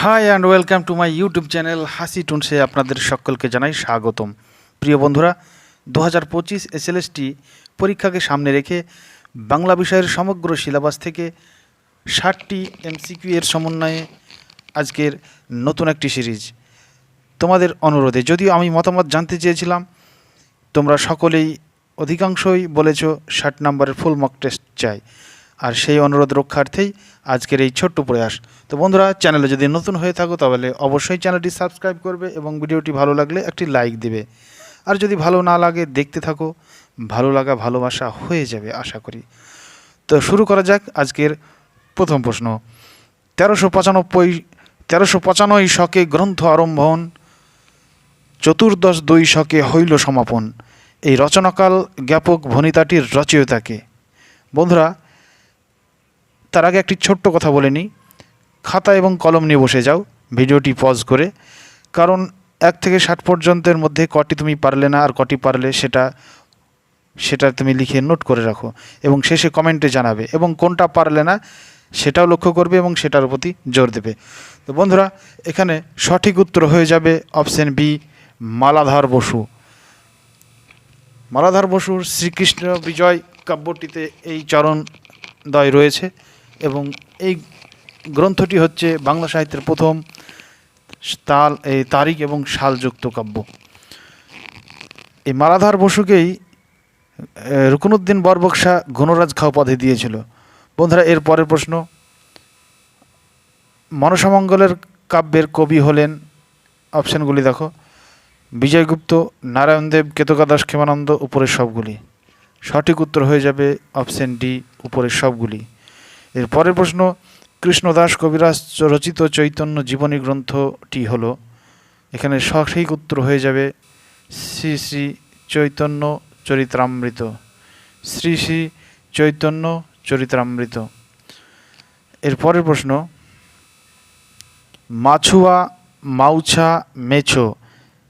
Hi and welcome to my YouTube channel হাসি টুনসে আপনাদের সকলকে জানাই স্বাগতম। প্রিয় বন্ধুরা দু হাজার পঁচিশ এসএলএসটি পরীক্ষাকে সামনে রেখে বাংলা বিষয়ের সমগ্র সিলেবাস থেকে ষাটটি এমসিকিউ এর সমন্বয়ে আজকের নতুন একটি সিরিজ তোমাদের অনুরোধে। যদিও আমি মতামত জানতে চেয়েছিলাম, তোমরা সকলেই অধিকাংশই বলেছ ষাট নম্বরের ফুল মক টেস্ট চাই। আর সেই অনুরোধ রক্ষার্থেই আজকের এই ছোট্ট প্রয়াস। তো বন্ধুরা, চ্যানেলে যদি নতুন হয়ে থাকো তাহলে অবশ্যই চ্যানেলটি সাবস্ক্রাইব করবে এবং ভিডিওটি ভালো লাগলে একটি লাইক দেবে। আর যদি ভালো না লাগে, দেখতে থাকো। ভালো লাগা, ভালোবাসা হয়ে যাবে, আশা করি। তো শুরু করা যাক আজকের প্রথম প্রশ্ন। তেরোশো পঁচানব্বই তেরোশো পঁচানব্বই শকে গ্রন্থ আরম্ভন, চতুর্দশ দুই শকে হইল সমাপন। এই রচনাকাল জ্ঞাপক ভনিতাটির রচয়িতাকে। বন্ধুরা তার আগে একটি ছোট্ট কথা বলে নিই। খাতা এবং কলম নিয়ে বসে যাও। ভিডিওটি পজ করে। কারণ এক থেকে ষাট পর্যন্তের মধ্যে কটি তুমি পারলে না আর কটি পারলে সেটা সেটা তুমি লিখে নোট করে রাখো এবং শেষে কমেন্টে জানাবে এবং কোনটা পারলে না সেটাও লক্ষ্য করবে এবং সেটার প্রতি জোর দেবে। তো বন্ধুরা, এখানে সঠিক উত্তর হয়ে যাবে অপশন বি মালাধার বসু। মালাধার বসুর শ্রীকৃষ্ণ বিজয় কাব্যটিতে এই চরণদ্বয় রয়েছে। এবং এই গ্রন্থটি হচ্ছে বাংলা সাহিত্যের প্রথম তাল, এই তারিখ এবং সালযুক্ত কাব্য। এই মালাধার বসুকেই রুকনুদ্দিন বরবক্সা গণরাজ খাও পদে দিয়েছিল। বন্ধুরা, এর পরের প্রশ্ন। মনসামঙ্গলের কাব্যের কবি হলেন, অপশানগুলি দেখো। বিজয়গুপ্ত নারায়ণদেব কেতকাদাস, ক্ষেমানন্দ, উপরের সবগুলি। সঠিক উত্তর হয়ে যাবে অপশন ডি, উপরের সবগুলি। এর পরের প্রশ্ন কৃষ্ণদাস কবিরাজ রচিত চৈতন্য জীবনী গ্রন্থটি হলো, এখানে সঠিক উত্তর হয়ে যাবে, শ্রী শ্রী চৈতন্য চরিত্রামৃত। শ্রী শ্রী চৈতন্য চরিত্রামৃত। এর পরের প্রশ্ন, মাছুয়া মাউছা মেছো,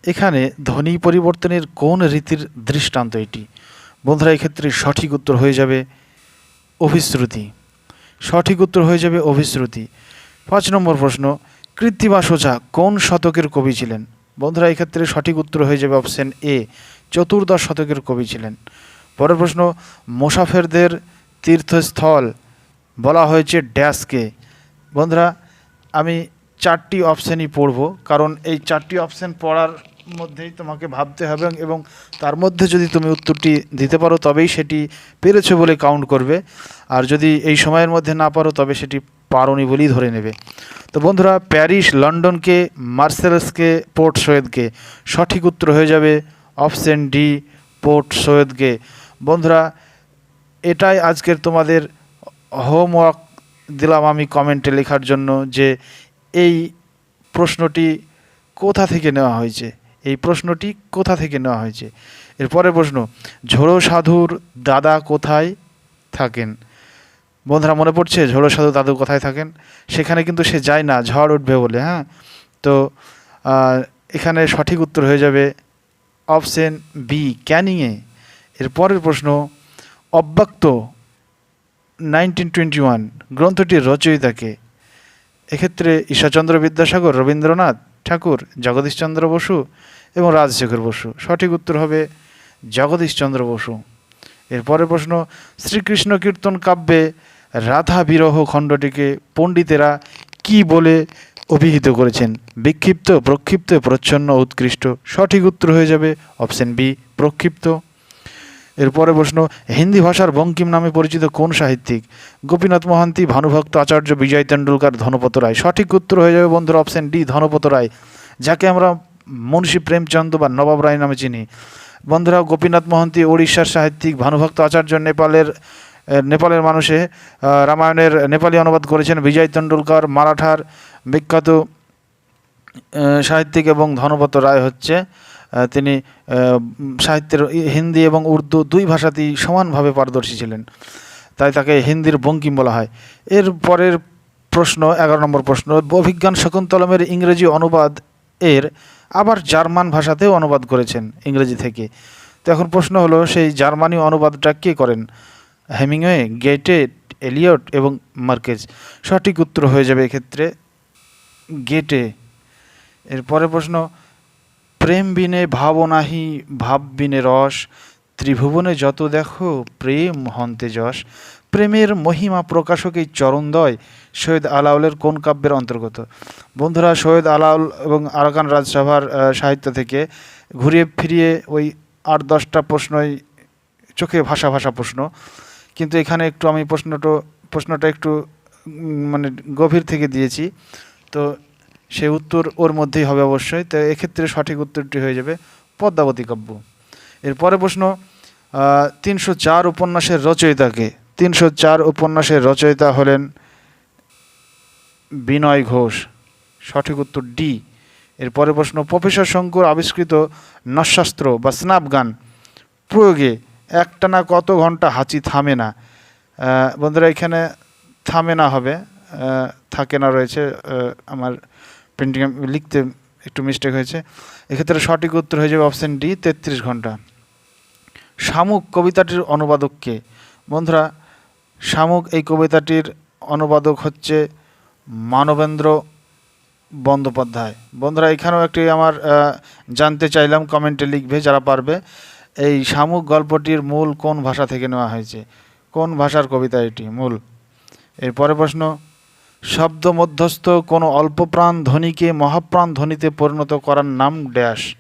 এখানে ধ্বনি পরিবর্তনের কোন রীতির দৃষ্টান্ত এটি? বন্ধুরা, এক্ষেত্রে সঠিক উত্তর হয়ে যাবে অভিশ্রুতি। সঠিক উত্তর হয়ে যাবে অভিশ্রুতি। পাঁচ নম্বর প্রশ্ন কৃত্তিবাস ওঝা কোন শতকের কবি ছিলেন? বন্ধুরা এক্ষেত্রে সঠিক উত্তর হয়ে যাবে অপশন এ চতুর্দশ শতকের কবি ছিলেন। পরের প্রশ্ন, মোসাফেরদের তীর্থস্থল বলা হয়েছে ড্যাশকে। বন্ধুরা, আমি চারটি অপশানই পড়ব, কারণ এই চারটি অপশান পড়ার মধ্যেই তোমাকে ভাবতে হবে এবং তার মধ্যে যদি তুমি উত্তরটি দিতে পারো তবেই সেটি পেরেছ বলে কাউন্ট করবে। আর যদি এই সময়ের মধ্যে না পারো তবে সেটি পারোনি বলেই ধরে নেবে। তো বন্ধুরা, প্যারিস, লন্ডনকে, মার্সেলসকে, পোর্ট সৈয়দকে, সঠিক উত্তর হয়ে যাবে অপশন ডি, পোর্ট সৈয়দকে। বন্ধুরা, এটাই আজকের তোমাদের হোমওয়ার্ক দিলাম আমি কমেন্টে লেখার জন্য যে এই প্রশ্নটি কোথা থেকে নেওয়া হয়েছে। এই প্রশ্নটি কোথা থেকে নেওয়া হয়েছে? এরপরের প্রশ্ন, ঝোড়ো সাধুর দাদা কোথায় থাকেন? বন্ধুরা, মনে পড়ছে ঝোড়ো সাধু দাদু কোথায় থাকেন? সেখানে কিন্তু সে যায় না, ঝড় উঠবে বলে হ্যাঁ? তো এখানে সঠিক উত্তর হয়ে যাবে অপশন বি ক্যানিংয়ে। এরপরের প্রশ্ন, অব্যক্ত নাইনটিন টোয়েন্টি ওয়ান গ্রন্থটির রচয়িতাকে। এক্ষেত্রে ঈশ্বরচন্দ্র বিদ্যাসাগর, রবীন্দ্রনাথ ঠাকুর, জগদীশচন্দ্র বসু এবং রাজশেখর বসু। সঠিক উত্তর হবে জগদীশচন্দ্র বসু। এরপরের প্রশ্ন, শ্রীকৃষ্ণ কীর্তন কাব্যে রাধা বিরহ খণ্ডটিকে পণ্ডিতেরা কি বলে অভিহিত করেছেন? বিক্ষিপ্ত, প্রক্ষিপ্ত, প্রচ্ছন্ন, উৎকৃষ্ট। সঠিক উত্তর হয়ে যাবে অপশন বি, প্রক্ষিপ্ত। এরপরে প্রশ্ন, হিন্দি ভাষার বঙ্কিম নামে পরিচিত কোন সাহিত্যিক? গোপীনাথ মহান্তি, ভানুভক্ত আচার্য বিজয় তেন্ডুলকার, ধনপত রায়। সঠিক উত্তর হয়ে যাবে বন্ধুরা অপশন ডি ধনপত রায়, যাকে আমরা মুন্সী প্রেমচন্দ বা নবাব রায় নামে চিনি। বন্ধুরা, গোপীনাথ মহান্তি ওড়িশার সাহিত্যিক, ভানুভক্ত আচার্য নেপালের নেপালের মানুষে রামায়ণের নেপালি অনুবাদ করেছেন বিজয় তেন্ডুলকার, মারাঠার বিখ্যাত সাহিত্যিক এবং ধনপত রায় হচ্ছে। তিনি সাহিত্যের হিন্দি এবং উর্দু দুই ভাষাতেই সমানভাবে পারদর্শী ছিলেন। তাই তাকে হিন্দির বঙ্কিম বলা হয়। এর পরের প্রশ্ন, এগারো নম্বর প্রশ্ন, অভিজ্ঞান শকুন্তলমের ইংরেজি অনুবাদ এর আবার জার্মান ভাষাতেও অনুবাদ করেছেন ইংরেজি থেকে। তো এখন প্রশ্ন হলো, সেই জার্মানি অনুবাদটা কে করেন? হেমিংওয়ে, গেটে, এলিয়ট এবং মার্কেজ। সঠিক উত্তর হয়ে যাবে এক্ষেত্রে গেটে। এরপরে প্রশ্ন প্রেম বিনে ভাব নাহি, ভাব বিনে রস। ত্রিভুবনে যত দেখো, প্রেম হন্তে যশ। প্রেমের মহিমা প্রকাশকেই চরণদয় সৈয়দ আলাউলের কোন কাব্যের অন্তর্গত? বন্ধুরা, সৈয়দ আলাউল এবং আরাকান রাজসভার সাহিত্য থেকে ঘুরিয়ে ফিরিয়ে ওই আট দশটা প্রশ্নই চোখে ভাষা ভাষা প্রশ্ন। কিন্তু এখানে একটু আমি প্রশ্নটা প্রশ্নটা একটু মানে গভীর থেকে দিয়েছি। তো সেই উত্তর ওর মধ্যেই হবে অবশ্যই। তো এক্ষেত্রে সঠিক উত্তরটি হয়ে যাবে পদ্মাবতী কাব্য। এরপরে প্রশ্ন তিনশো চার উপন্যাসের রচয়িতাকে, তিনশো চার উপন্যাসের রচয়িতা হলেন বিনয় ঘোষ। সঠিক উত্তর ডি। এরপরে প্রশ্ন, প্রফেসর শঙ্কর আবিষ্কৃত নশাস্ত্র বা স্নাপ গান প্রয়োগে একটানা কত ঘণ্টা হাঁচি থামে না? বন্ধুরা, এখানে থামে না হবে থাকে না রয়েছে আমার প্রিন্টিং লিখতে একটু মিস্টেক হয়েছে। এক্ষেত্রে সঠিক উত্তর হয়ে যাবে অপশন ডি তেত্রিশ ঘণ্টা। শামুক কবিতাটির অনুবাদককে বন্ধুরা, শামুক এই কবিতাটির অনুবাদক হচ্ছে মানবেন্দ্র বন্দ্যোপাধ্যায়। বন্ধুরা, এখানেও একটি আমার জানতে চাইলাম, কমেন্টে লিখবে যারা পারবে। এই শামুক গল্পটির মূল কোন ভাষা থেকে নেওয়া হয়েছে? কোন ভাষার কবিতা এটি? মূল। এর এরপরে প্রশ্ন শব্দ মধ্যস্থ কোনো অল্পপ্রাণ ধ্বনিকে মহাপ্রাণ ধ্বনিতে পরিণত করার নাম ড্যাশ।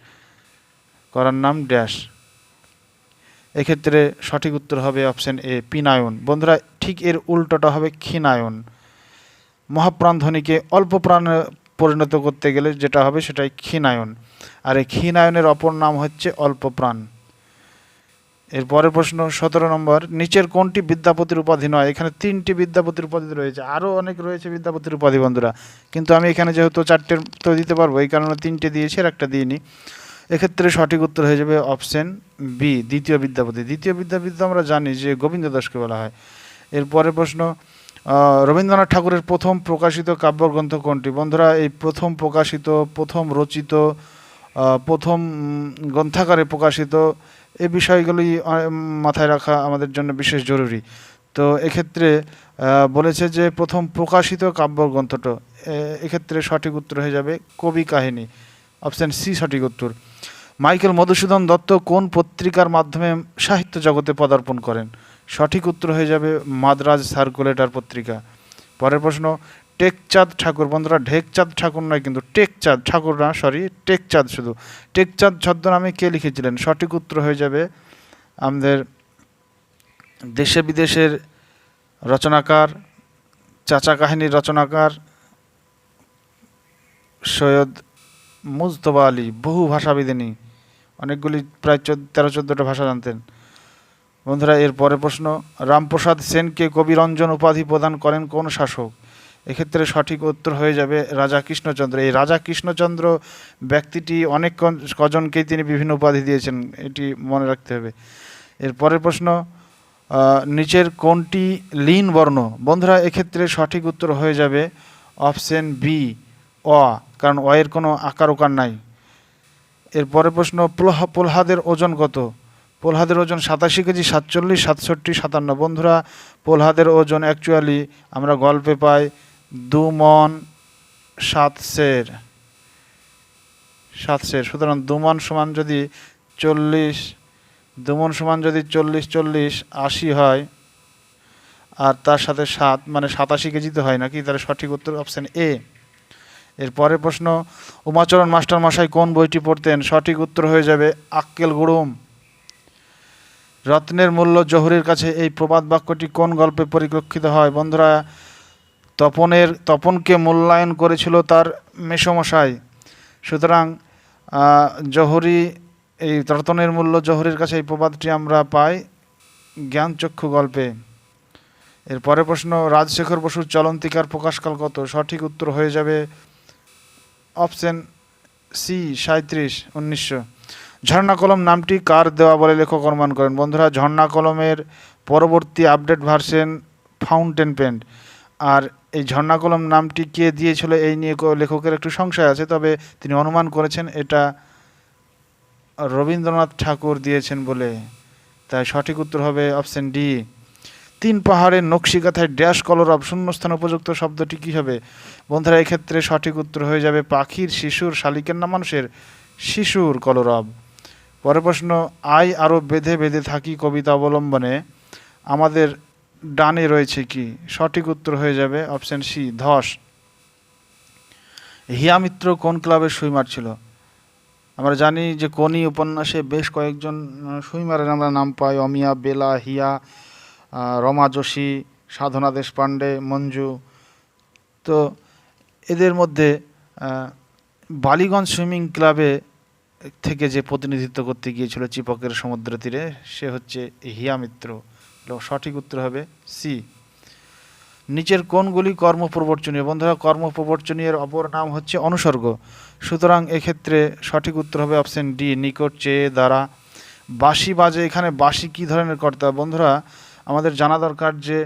করার নাম ড্যাশ। এক্ষেত্রে সঠিক উত্তর হবে অপশন এ, পিনায়ন। বন্ধুরা, ঠিক এর উল্টোটা হবে ক্ষীণায়ন। মহাপ্রাণ ধ্বনিকে অল্প প্রাণে পরিণত করতে গেলে যেটা হবে সেটাই ক্ষীণায়ন। আর এই ক্ষীণায়নের অপর নাম হচ্ছে অল্প প্রাণ এর পরের প্রশ্ন, সতেরো নম্বর, নিচের কোনটি বিদ্যাপতির উপাধি নয়? এখানে তিনটি বিদ্যাপতির উপাধি রয়েছে। আরও অনেক রয়েছে বিদ্যাপতির উপাধি, বন্ধুরা। কিন্তু আমি এখানে যেহেতু চারটের তো দিতে পারব, এই কারণে তিনটে দিয়েছি, আর একটা দিইনি। এক্ষেত্রে সঠিক উত্তর হয়ে যাবে অপশন বি, দ্বিতীয় বিদ্যাপতি। দ্বিতীয় বিদ্যাপতি তো আমরা জানি যে গোবিন্দ দাসকে বলা হয়। এরপরের প্রশ্ন রবীন্দ্রনাথ ঠাকুরের প্রথম প্রকাশিত কাব্যগ্রন্থ কোনটি? বন্ধুরা, এই প্রথম প্রকাশিত, প্রথম রচিত প্রথম গ্রন্থাকারে প্রকাশিত এই বিষয়গুলি মাথায় রাখা আমাদের জন্য বিশেষ জরুরি। তো এক্ষেত্রে বলেছে যে প্রথম প্রকাশিত কাব্যগ্রন্থটা এক্ষেত্রে সঠিক উত্তর হয়ে যাবে কবি কাহিনী, অপশান সি সঠিক উত্তর। মাইকেল মধুসূদন দত্ত কোন পত্রিকার মাধ্যমে সাহিত্য জগতে পদার্পণ করেন? সঠিক উত্তর হয়ে যাবে মাদ্রাজ সার্কুলেটার পত্রিকা। পরের প্রশ্ন টেকচাঁদ ঠাকুর, বন্ধুরা ঢেকচাঁদ ঠাকুর নয় কিন্তু টেকচাঁদ, ঠাকুর না সরি টেকচাঁদ শুধু। টেকচাঁদ ছদ্মনামে কে লিখেছিলেন? সঠিক উত্তর হয়ে যাবে আমাদের দেশে বিদেশের রচনাকার, চাচা কাহিনীর রচনাকার সৈয়দ মুজতবা আলী, বহু ভাষাবিদিনী, অনেকগুলি প্রায় চোদ্দ, তেরো, চোদ্দোটা ভাষা জানতেন। বন্ধুরা, এর পরে প্রশ্ন, রামপ্রসাদ সেনকে কবিরঞ্জন উপাধি প্রদান করেন কোন শাসক? এক্ষেত্রে সঠিক উত্তর হয়ে যাবে রাজা কৃষ্ণচন্দ্র। এই রাজা কৃষ্ণচন্দ্র ব্যক্তিটি অনেক কজনকেই তিনি বিভিন্ন উপাধি দিয়েছেন, এটি মনে রাখতে হবে। এর পরের প্রশ্ন নিচের কোনটি লিন বর্ণ? বন্ধুরা, এক্ষেত্রে সঠিক উত্তর হয়ে যাবে অপশন বি, অ, কারণ অ এর কোনো আকার ওকার নাই। এর পরের প্রশ্ন প্রহা- প্রহ্লাদের ওজন কত? প্রহ্লাদের ওজন সাতাশি কেজি, সাতচল্লিশ, সাতষট্টি, সাতান্ন। বন্ধুরা প্রহ্লাদের ওজন অ্যাকচুয়ালি আমরা গল্পে পাই দু মন সাত সের সাত সের। সুতরাং দু মন সমান যদি চল্লিশ, দুমন সমান যদি চল্লিশ চল্লিশ, আশি হয়, আর তার সাথে সাত মানে সাতাশি কেজি তো হয় নাকি? তাহলে সঠিক উত্তর অপশান এ এর পরের প্রশ্ন, উমাচরণ মাস্টার মশাই কোন বইটি পড়তেন? সঠিক উত্তর হয়ে যাবে আক্কেল গুড়ুম রত্নের মূল্য জহুরের কাছে এই প্রবাদ বাক্যটি কোন গল্পে পরিলক্ষিত হয়? বন্ধুরা তপনের, তপনকে মূল্যায়ন করেছিল তার মেসমশাই। সুতরাং জহুরি, এই রতনের মূল্য জহুরের কাছে এই প্রবাদটি আমরা পাই জ্ঞানচক্ষু গল্পে। এর পরের প্রশ্ন, রাজশেখর বসুর চলন্তিকার প্রকাশকাল কত? সঠিক উত্তর হয়ে যাবে অপশন সি সাঁত্রিশ উনিশশো। ঝর্ণা কলম নামটি কার দেওয়া বলে লেখক অনুমান করেন? বন্ধুরা, ঝর্ণা কলমের পরবর্তী আপডেট ভার্সন ফাউন্টেন পেন আর এই ঝর্ণা কলম নামটি কে দিয়েছিল এই নিয়ে লেখকের একটু সংশয় আছে, তবে তিনি অনুমান করেছেন এটা রবীন্দ্রনাথ ঠাকুর দিয়েছেন বলে। তাই সঠিক উত্তর হবে অপশন ডি। তিন পাহাড়ের নকশিকাথায় ড্যাশ কলরব, শূন্যস্থান উপযুক্ত শব্দটি কী হবে? বন্ধুরা, এক্ষেত্রে সঠিক উত্তর হয়ে যাবে পাখির, শিশুর, শালিকের না মানুষের? শিশুর কলরব। পরের প্রশ্ন, আই আরও বেঁধে বেঁধে থাকি কবিতা অবলম্বনে। আমাদের ডানে রয়েছে কি? সঠিক উত্তর হয়ে যাবে অপশন সি, ধস। হিয়া মিত্র কোন ক্লাবের সুইমার ছিল আমরা জানি যে কোনি উপন্যাসে বেশ কয়েকজন সুইমারের আমরা নাম পাই অমিয়া, বেলা, হিয়া রমা, যোশী, সাধনা দেশপাণ্ডে, মঞ্জু। তো এদের মধ্যে বালিগঞ্জ সুইমিং ক্লাবে থেকে যে প্রতিনিধিত্ব করতে গিয়েছিল চিপকের সমুদ্র তীরে, সে হচ্ছে হিয়া মিত্র। সঠিক উত্তর হবে সি নিচের কোনগুলি কর্মপ্রবর্চনীয়। বন্ধুরা, কর্মপ্রবর্চনীয়ের অপর নাম হচ্ছে অনুসর্গ। সুতরাং এক্ষেত্রে সঠিক উত্তর হবে অপশন ডি, নিকট চেয়ে দ্বারা। বাঁশি বাজে, এখানে বাঁশি কী ধরনের কর্তা? বন্ধুরা, আমাদের জানা দরকার যে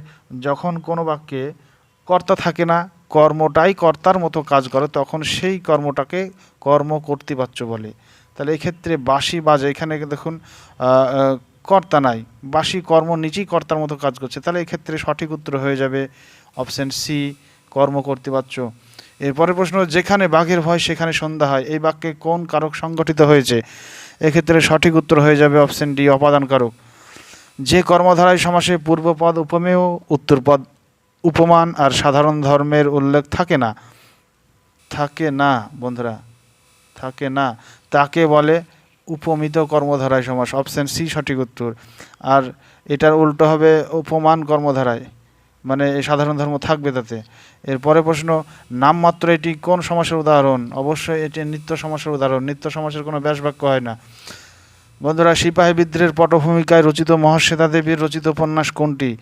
যখন কোনো বাক্যে কর্তা থাকে না, কর্মটাই কর্তার মতো কাজ করে, তখন সেই কর্মটাকে কর্ম কর্তৃবাচ্য বলে। তাহলে এক্ষেত্রে বাঁশি বাজে, এখানে দেখুন কর্তা নাই, বাসি কর্ম নিজেই কর্তার মতো কাজ করছে। তাহলে এক্ষেত্রে সঠিক উত্তর হয়ে যাবে অপশন সি কর্ম কর্তৃবাচ্য এরপরের প্রশ্ন, যেখানে বাঘের ভয় সেখানে সন্ধ্যা হয়। এই বাক্যে কোন কারক সংগঠিত হয়েছে? এক্ষেত্রে সঠিক উত্তর হয়ে যাবে অপশন ডি অপাদান কারক যে কর্মধারায় সমাসে পূর্বপদ, উপমেয়, উত্তরপদ, উপমান আর সাধারণ ধর্মের উল্লেখ থাকে না। থাকে না, বন্ধুরা। থাকে না। তাকে বলে উপমিত কর্মধারায় সমাস অপশন সি সঠিক উত্তর। আর এটার উল্টো হবে উপমান কর্মধারায় মানে সাধারণ ধর্ম থাকবে তাতে। এরপরে প্রশ্ন, নামমাত্র এটি কোন সমাসের উদাহরণ? অবশ্যই এটি নিত্য সমাসের উদাহরণ। নিত্য সমাসের কোনো ব্যাস বাক্য হয় না। বন্ধুরা, সিপাহী বিদ্রোহের পটভূমিকায় রচিত মহাশ্বেতা দেবীর রচিত উপন্যাস কোনটি?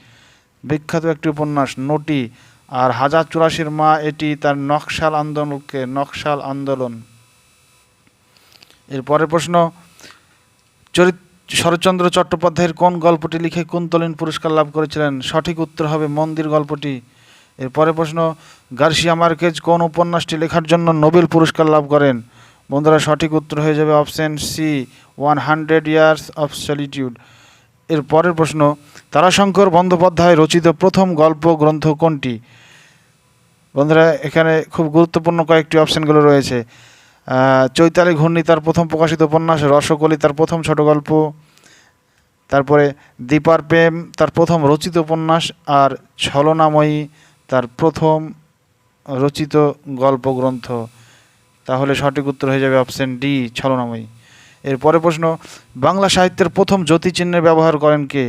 বিখ্যাত একটি উপন্যাস, নটি। আর হাজার চুরাশির মা এটি তার নকশাল আন্দোলনকে, নকশাল আন্দোলন। এরপরের প্রশ্ন, চরিত, শরৎচন্দ্র চট্টোপাধ্যায়ের কোন গল্পটি লিখে কুন্তলীন পুরস্কার লাভ করেছিলেন? সঠিক উত্তর হবে মন্দির গল্পটি। এরপরে প্রশ্ন, গার্সিয়া মার্কেজ কোন উপন্যাসটি লেখার জন্য নোবেল পুরস্কার লাভ করেন? বন্ধুরা, সঠিক উত্তর হয়ে যাবে option C, one hundred years of solitude. এর পরের প্রশ্ন, তারাশঙ্কর বন্দ্যোপাধ্যায় রচিত প্রথম গল্প গ্রন্থ কোনটি? বন্ধুরা, এখানে খুব গুরুত্বপূর্ণ কয়েকটি অপশনগুলো রয়েছে। চৈতালি ঘূর্ণি, তার প্রথম প্রকাশিত উপন্যাস, রসকলি, তার প্রথম ছোট গল্প, তারপরে দীপার প্রেম, তার প্রথম রচিত উপন্যাস, আর ছলনাময়ী, তার প্রথম রচিত গল্প গ্রন্থ তাহলে সঠিক উত্তর হয়ে যাবে অপশন ডি ছলনাময়ী। এরপরে প্রশ্ন, বাংলা সাহিত্যের প্রথম জ্যোতিচিহ্নের ব্যবহার করেন কে?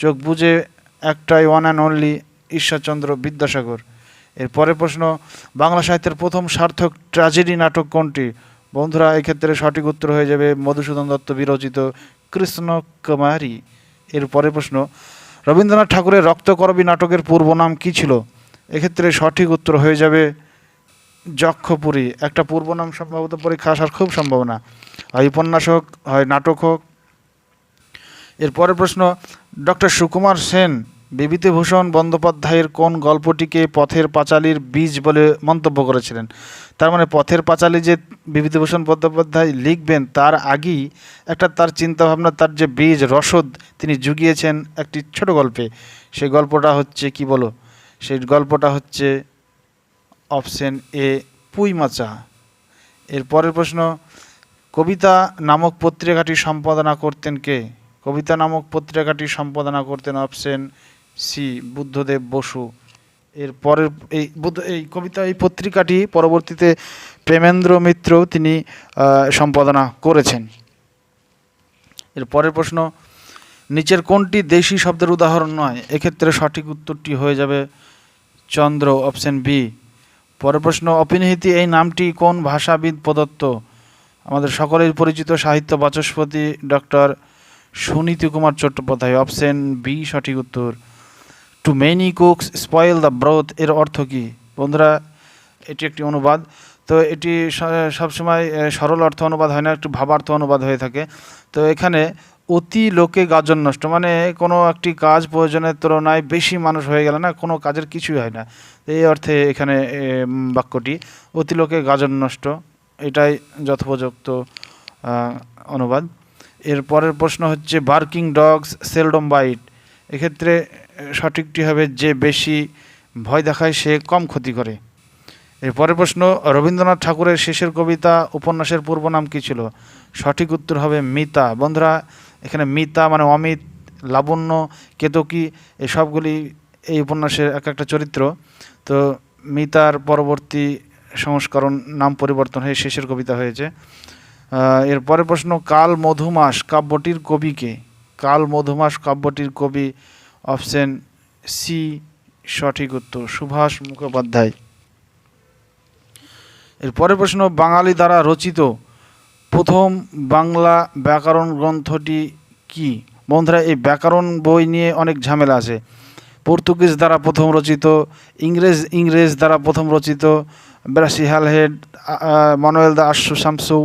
চোখ বুঝে একটাই one and only Ishwar Chandra Vidyasagar. এরপরে প্রশ্ন, বাংলা সাহিত্যের প্রথম সার্থক ট্র্যাজেডি নাটক কোনটি? বন্ধুরা, এক্ষেত্রে সঠিক উত্তর হয়ে যাবে মধুসূদন দত্ত বিরচিত কৃষ্ণ কুমারী। এর পরের প্রশ্ন, রবীন্দ্রনাথ ঠাকুরের রক্তকরবী নাটকের পূর্ব নাম কী ছিল? এক্ষেত্রে সঠিক উত্তর হয়ে যাবে যক্ষপুরী। একটা পূর্ব নাম সম্ভবত পরীক্ষা আসার খুব সম্ভাবনা। হয় উপন্যাস হোক, হয় নাটক হোক। এর পরের প্রশ্ন, ডক্টর সুকুমার সেন বিভূতিভূষণ বন্দ্যোপাধ্যায়ের কোন গল্পটিকে পথের পাঁচালীর বীজ বলে মন্তব্য করেছিলেন? তার মানে পথের পাঁচালী যে বিভূতিভূষণ বন্দ্যোপাধ্যায় লিখবেন, তার আগেই একটা তার চিন্তাভাবনা, তার যে বীজ, রসদ তিনি জুগিয়েছেন একটি ছোট গল্পে। সেই গল্পটা হচ্ছে, কি বলো? সেই গল্পটা হচ্ছে অপশন এ, পুঁই মাচা। এর পরের প্রশ্ন, কবিতা নামক পত্রিকাটি সম্পাদনা করতেন কে? কবিতা নামক পত্রিকাটি সম্পাদনা করতেন অপশন সি বুদ্ধদেব বসু। এর পরের এই বুদ্ধ, এই কবিতা, এই পত্রিকাটি পরবর্তীতে প্রেমেন্দ্র মিত্র তিনি সম্পাদনা করেছেন। এর পরের প্রশ্ন, নিচের কোনটি দেশি শব্দের উদাহরণ নয়? এক্ষেত্রে সঠিক উত্তরটি হয়ে যাবে চন্দ্র, অপশন বি। পরের প্রশ্ন, অপিনিহিতি, এই নামটি কোন ভাষাবিদ প্রদত্ত? আমাদের সকলের পরিচিত সাহিত্য Vachaspati doctor Suniti Kumar Chattopadhyay. Option B, সঠিক উত্তর। Too many cooks spoil the broth এর অর্থ কী? বন্ধুরা, এটি একটি অনুবাদ। তো এটি সবসময় সরল অর্থ অনুবাদ হয় না, একটু ভাবার্থ অনুবাদ হয়ে থাকে। তো এখানে অতি লোকে গাজন নষ্ট মানে কোনো একটি কাজ প্রয়োজনের তুলনায় বেশি মানুষ হয়ে গেলে না, কোনো কাজের কিছুই হয় না। এই অর্থে এখানে বাক্যটি, অতি লোকে গাজন নষ্ট, এটাই যথোপযুক্ত অনুবাদ। এর পরের প্রশ্ন হচ্ছে বার্কিং ডগস সেলডম বাইট এক্ষেত্রে সঠিকটি হবে যে বেশি ভয় দেখায় সে কম ক্ষতি করে। এর পরের প্রশ্ন, রবীন্দ্রনাথ ঠাকুরের শেষের কবিতা উপন্যাসের পূর্ব নাম কী ছিল? সঠিক উত্তর হবে মিতা। বন্ধুরা, এখানে মিতা মানে অমিত, লাবণ্য, কেতকী, এই সবগুলি এই উপন্যাসের এক একটা চরিত্র। তো মিতার পরবর্তী সংস্করণ নাম পরিবর্তন হয়ে শেষের কবিতা হয়েছে। এর পরের প্রশ্ন কাল মধুমাস কাব্যটির কবিকে কাল মধুমাস কাব্যটির কবি অপশন সি, সঠিক উত্তর। সুভাষ মুখোপাধ্যায়। এর পরের প্রশ্ন, বাঙালি দ্বারা রচিত প্রথম বাংলা ব্যাকরণ গ্রন্থটি কি? বন্ধুরা, এই ব্যাকরণ বই নিয়ে অনেক ঝামেলা আছে। পর্তুগিজ দ্বারা প্রথম রচিত, ইংরেজ ইংরেজ দ্বারা প্রথম রচিত, ব্রাসি হ্যালহেড মানুয়েল দা আশু শামসু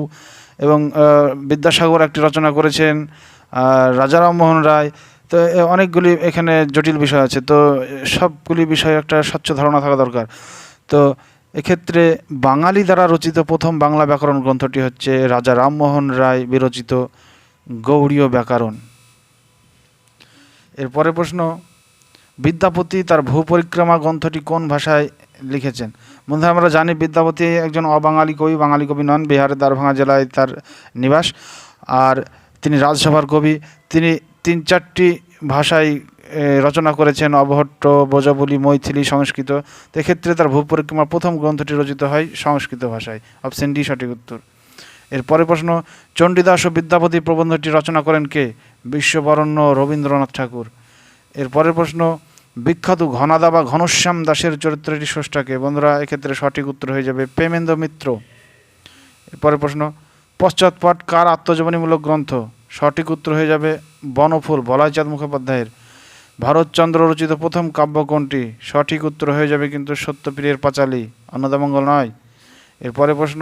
এবং বিদ্যাসাগর একটি রচনা করেছেন আর রাজা রামমোহন রায়। তো অনেকগুলি এখানে জটিল বিষয় আছে। তো, সবগুলি বিষয়ে একটা স্বচ্ছ ধারণা থাকা দরকার। তো, এক্ষেত্রে বাঙালি দ্বারা রচিত প্রথম বাংলা ব্যাকরণ গ্রন্থটি হচ্ছে রাজা রামমোহন রায় বিরচিত গৌড়ীয় ব্যাকরণ। এরপরে প্রশ্ন, বিদ্যাপতি তার ভূপরিক্রমা গ্রন্থটি কোন ভাষায় লিখেছেন? বন্ধুরা, আমরা জানি বিদ্যাপতি একজন অবাঙালি কবি, বাঙালি কবি নন, বিহারের দ্বারভাঙা জেলায় তার নিবাস। আর তিনি রাজসভার কবি। তিনি তিন চারটি ভাষায় রচনা করেছেন অবহট্ট বোজাবলি মৈথিলি সংস্কৃত। এক্ষেত্রে তার ভূপরিক্রমা প্রথম গ্রন্থটি রচিত হয় সংস্কৃত ভাষায়। অপশন ডি সঠিক উত্তর। এরপরে প্রশ্ন, চণ্ডীদাস ও বিদ্যাপতি প্রবন্ধটি রচনা করেন কে? বিশ্ববরণ্য রবীন্দ্রনাথ ঠাকুর। এরপরের প্রশ্ন, বিখ্যাত ঘনাদা বা ঘনশ্যাম দাসের চরিত্রটি স্রষ্টাকে বন্ধুরা, এক্ষেত্রে সঠিক উত্তর হয়ে যাবে প্রেমেন্দ্র মিত্র। এরপরের প্রশ্ন পশ্চাৎপট কার আত্মজীবনীমূলক গ্রন্থ? সঠিক উত্তর হয়ে যাবে বনফুল, বলাইচাঁদ মুখোপাধ্যায়ের ভারতচন্দ্র রচিত প্রথম কাব্য কোনটি? সঠিক উত্তর হয়ে যাবে কিন্তু সত্যপ্রিয়ের পাঁচালী অন্নদামঙ্গল নয়। এরপরে প্রশ্ন,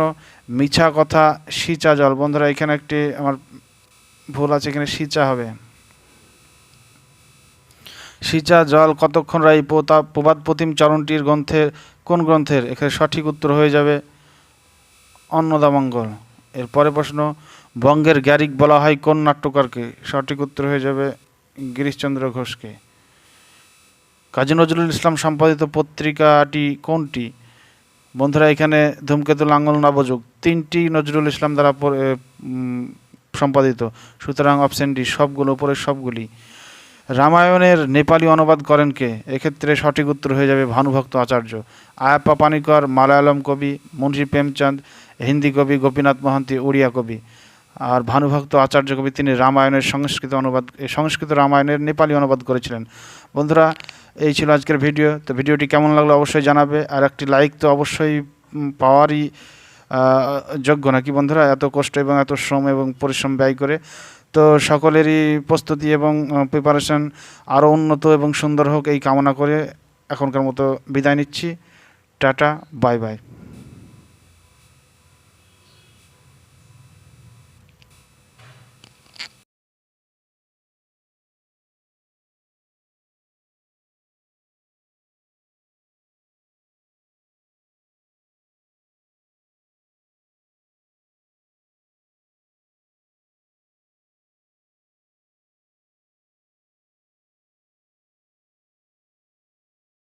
মিছা কথা সিচা জল। বন্ধুরা, এখানে একটি আমার ভুল আছে, এখানে সিচা হবে। সিচা জল কতক্ষণ রায় প্রবাদ প্রতিম চরণটির গ্রন্থের কোন গ্রন্থের? এখানে সঠিক উত্তর হয়ে যাবে অন্নদামঙ্গল এরপরে প্রশ্ন বঙ্গের গ্যারিক বলা হয় কোন নাট্যকারকে? সঠিক উত্তর হয়ে যাবে গিরিশচন্দ্র ঘোষকে। কাজী নজরুল ইসলাম সম্পাদিত পত্রিকাটি কোনটি? বন্ধুরা, এখানে ধূমকেতু লাঙ্গল নবযুগ তিনটি নজরুল ইসলাম দ্বারা সম্পাদিত। সুতরাং অপশন ডি সবগুলো, উপরের সবগুলি। রামায়ণের নেপালি অনুবাদ করেন কে? এক্ষেত্রে সঠিক উত্তর হয়ে যাবে ভানুভক্ত আচার্য। আয়াপ্পা পানিকর, মালায়ালম কবি, মুন্সী প্রেমচাঁদ, হিন্দি কবি, গোপীনাথ মহান্তি উড়িয়া কবি। আর ভানুভক্ত আচার্য কবি তিনি রামায়ণের সংস্কৃত অনুবাদ সংস্কৃত রামায়ণের নেপালি অনুবাদ করেছিলেন। বন্ধুরা, এই ছিল আজকের ভিডিও। তো ভিডিওটি কেমন লাগল অবশ্যই জানাবে। আর একটি লাইক তো অবশ্যই পাওয়ারই যোগ্য নাকি বন্ধুরা? এত কষ্ট এবং এত শ্রম এবং পরিশ্রম ব্যয় করে। তো সকলেরই প্রস্তুতি এবং প্রিপারেশন আরও উন্নত এবং সুন্দর হোক এই কামনা করে এখনকার মতো বিদায় নিচ্ছি। Tata, bye bye.